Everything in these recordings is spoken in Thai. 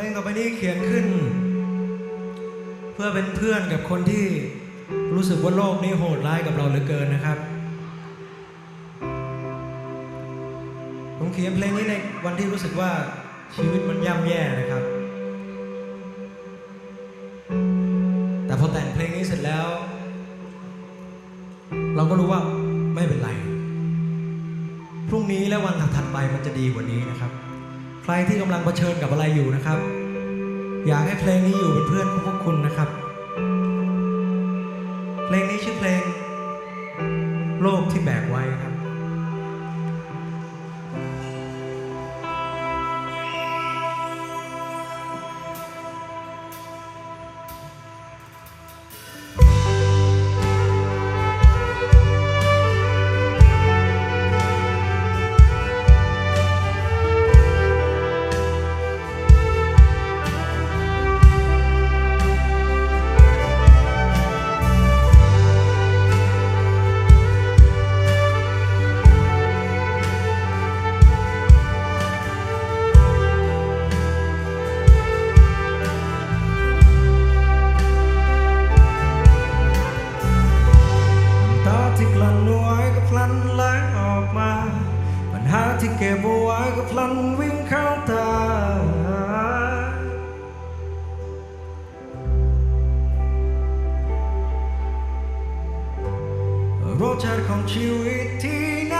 ลงต่อไปนี้เขียนขึ้น เพื่อเป็นเพื่อนกับคนที่รู้สึกว่าโลกนี้โหดร้ายกับเราเหลือเกินนะครับ ผมเขียนเพลงนี้ในวันที่รู้สึกว่าชีวิตมันย่ำแย่นะครับ แต่พอแต่งเพลงนี้เสร็จแล้ว เราก็รู้ว่าไม่เป็นไร พรุ่งนี้และวันถัดไปมันจะดีกว่านี้นะครับ รที่กำลังเผชิญกับอะไรอยู่นะครับ อยากให้เพลงนี้อยู่เป็นเพื่อนของพวกคุณนะครับ เพลงนี้ชื่อเพลง โลกที่แบกไว้ครับ ออกมา ปัญหาที่เก็บเอาไว้ก็พลันวิ่งเข้าตา รสชาติของชีวิตที่น่า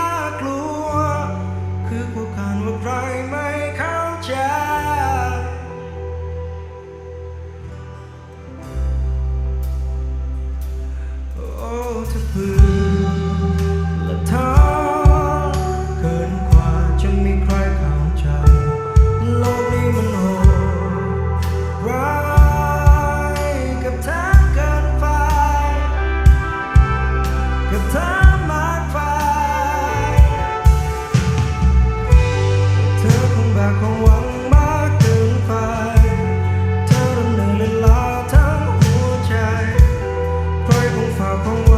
ร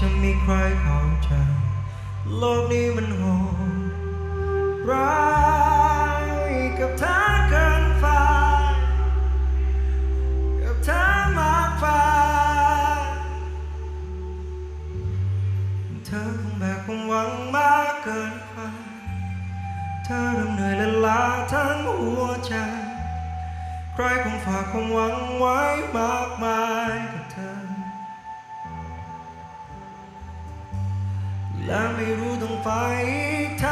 จะมีใครเข้าใจ โลกนี้มันโหดร้ายกับเธอเกินไปกับเธอมากไปเธอคงแบกความหวังมากเกินไปเธอเริ่มเหนื่อยและล้าทั้งหัวใจ ใครคงฝากความหวังไว้มากมายกับเธอ และไม่รู้ต้องไปอีกเท่า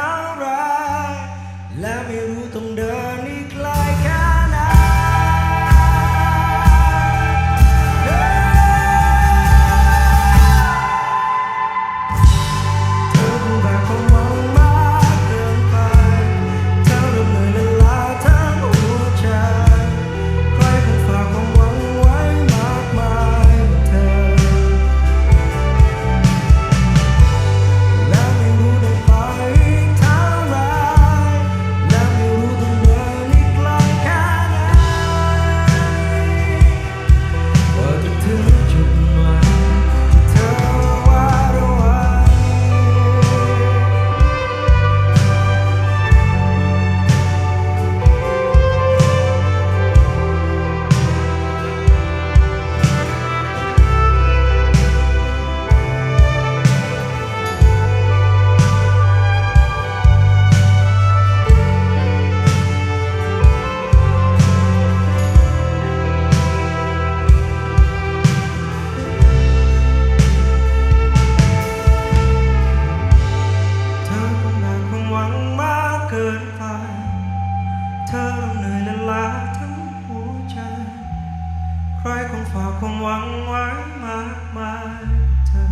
ฝากความหวังไว้มากมายเธอ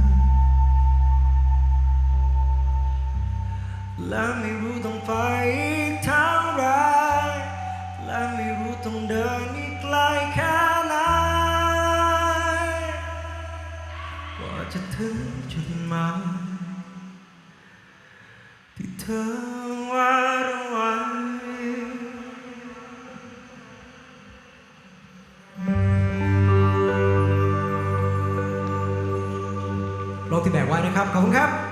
และไม่รู้ต้องไปอีกเท่าไรและไม่รู้ต้องเดินอีกไกลแค่ไหนกว่าจะถึงจุดหมายที่เธอว่าด ที่แบกไว้นะครับ ขอบคุณครับ